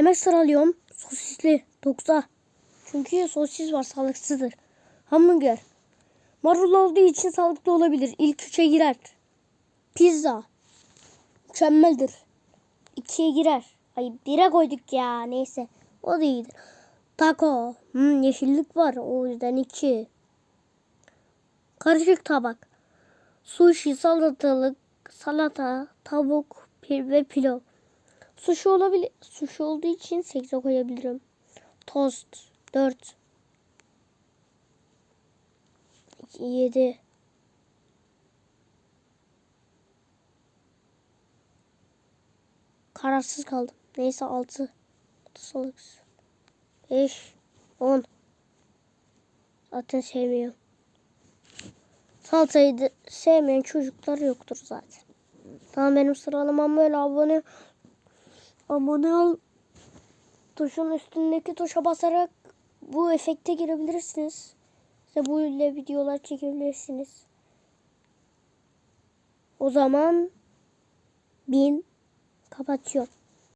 Yemek sıralıyorum. Sosisli. 90. Çünkü sosis var sağlıksızdır. Hamburger. Marul olduğu için sağlıklı olabilir. İlk üçe girer. Pizza. Mükemmeldir. İkiye girer. Ay bire koyduk ya. Neyse. O da iyidir. Taco. Hmm, yeşillik var. O yüzden iki. Karışık tabak. Sushi, salatalık, salata, tavuk ve pilav. Sushi olabilir. Sushi olduğu için 8'e koyabilirim. Tost 4. 7. Kararsız kaldım. Neyse 6. Salık. 5. 10. Zaten sevmiyorum. Salçayı sevmeyen çocuklar yoktur zaten. Tamam benim sıralamam böyle abone abone ol tuşun üstündeki tuşa basarak bu efekte girebilirsiniz. İşte bu ile videolar çekebilirsiniz. O zaman bin kapatıyorum.